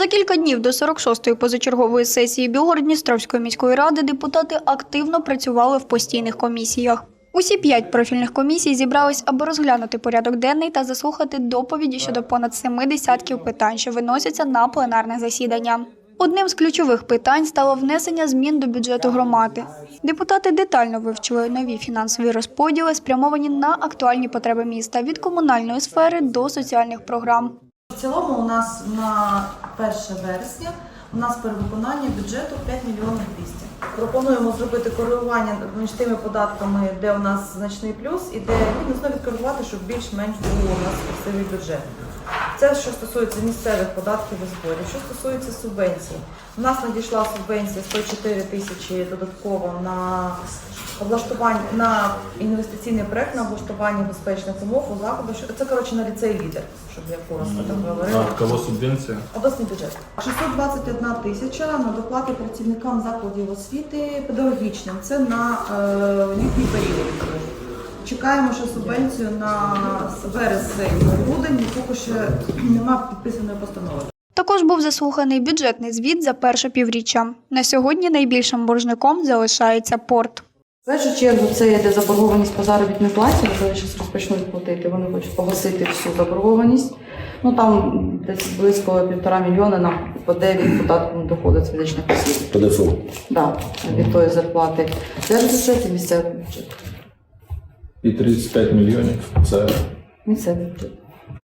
За кілька днів до 46-ї позачергової сесії Білгород-Дністровської міської ради депутати активно працювали в постійних комісіях. Усі п'ять профільних комісій зібрались, аби розглянути порядок денний та заслухати доповіді щодо понад семи десятків питань, що виносяться на пленарне засідання. Одним з ключових питань стало внесення змін до бюджету громади. Депутати детально вивчили нові фінансові розподіли, спрямовані на актуальні потреби міста від комунальної сфери до соціальних програм. Цілому у нас на 1 вересня у нас перевиконання бюджету 5 мільйонів 200. Пропонуємо зробити коригування між тими податками, де у нас значний плюс, і де відносно відкоригувати, щоб більш-менш було у нас красивий бюджет. Це що стосується місцевих податків і зборів. Що стосується субвенцій, у нас надійшла субвенція 104 тисячі додатково на облаштування на інвестиційний проект на облаштування безпечних умов у заходу. Це коротше на ліцей лідер, щоб я коротко так говорила. А кого субвенція? Обласний бюджет 621 тисяча на доплати працівникам закладів освіти педагогічним. Це на е, літній період. Чекаємо ще субвенцію на вересень, грудень, поки ще немає підписаної постанови. Також був заслуханий бюджетний звіт за перше півріччя. На сьогодні найбільшим боржником залишається порт. В першу чергу це йде заборгованість по заробітній платі, вони зараз розпочнуть платити. Вони хочуть погасити всю заборгованість. Ну там десь близько півтора мільйона нам по 9 податком доходить з фізичних осіб. ПДФО. Да, від тої зарплати. Все, це місцевий бюджет. І 35 мільйонів це Місцевий.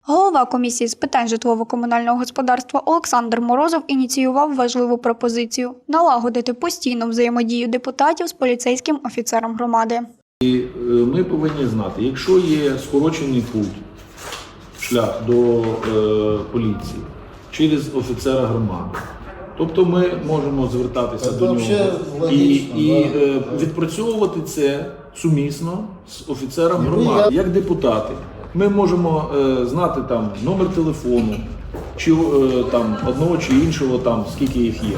Голова комісії з питань житлово-комунального господарства Олександр Морозов ініціював важливу пропозицію налагодити постійну взаємодію депутатів з поліцейським офіцером громади. І е, ми повинні знати, якщо є скорочений путь, шлях до е, поліції через офіцера громади, тобто ми можемо звертатися Це до нього і, і да. е, відпрацьовувати це сумісно з офіцером Ну, громади. Як депутати, ми можемо е, знати там номер телефону. Чи е, там одного чи іншого, там скільки їх є,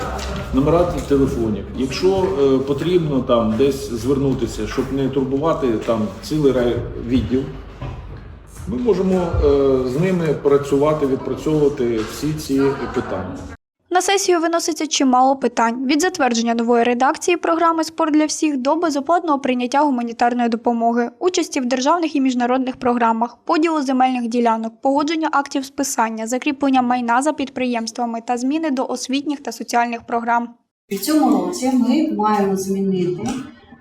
номера телефонів. Якщо потрібно там десь звернутися, щоб не турбувати там цілий рай відділ, ми можемо з ними працювати, відпрацьовувати всі ці питання. На сесію виноситься чимало питань від затвердження нової редакції програми Спорт для всіх до безоплатного прийняття гуманітарної допомоги, участі в державних і міжнародних програмах, поділу земельних ділянок, погодження актів списання, закріплення майна за підприємствами та зміни до освітніх та соціальних програм. В цьому році ми маємо змінити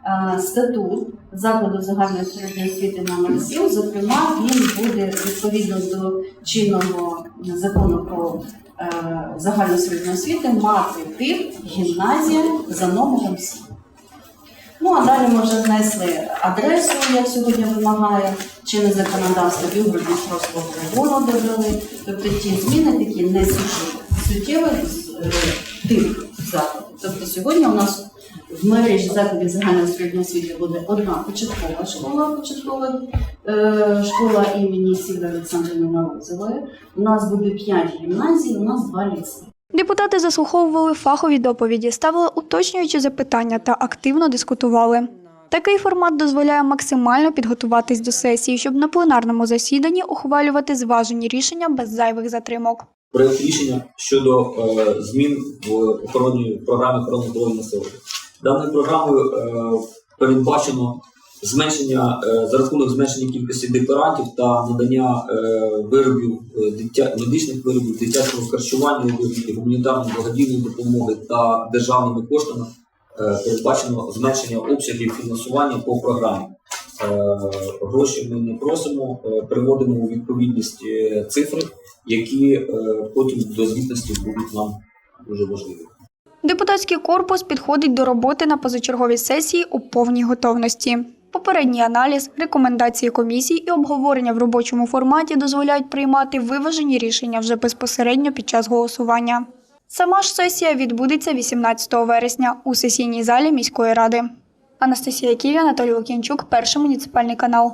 е, статут закладу загальної середньої освіти номер 7. Зокрема, він буде відповідно до чинного закону про е, загальну середню освіту мати тип гімназія за номером 7. Ну а далі ми вже знесли адресу, як сьогодні вимагає чинне законодавство Білгород-Дністровського району довели. Тобто ті зміни такі не суттєві е, тип закладу. Тобто сьогодні у нас в мережі закладів загальної середньої освіти буде одна початкова школа, початкова е, школа імені Сіви Олександрівни Морозової. У нас буде 5 гімназій, у нас 2 ліцеї. Депутати заслуховували фахові доповіді, ставили уточнюючі запитання та активно дискутували. Такий формат дозволяє максимально підготуватись до сесії, щоб на пленарному засіданні ухвалювати зважені рішення без зайвих затримок. проект рішення щодо е, змін в охороні програмі охорони здоров'я населення. Даною програмою е, передбачено зменшення е, за рахунок зменшення кількості декларантів та надання е, виробів дитя, медичних виробів, дитячого харчування, вигляді гуманітарної благодійної допомоги та державними коштами. Передбачено зменшення обсягів фінансування по програмі. Гроші ми не просимо, приводимо у відповідність цифри, які потім до звітності будуть нам дуже важливі. Депутатський корпус підходить до роботи на позачерговій сесії у повній готовності. Попередній аналіз, рекомендації комісій і обговорення в робочому форматі дозволяють приймати виважені рішення вже безпосередньо під час голосування. Сама ж сесія відбудеться 18 вересня у сесійній залі міської ради. Анастасія Ківі, Анатолій Лук'янчук, перший муніципальний канал.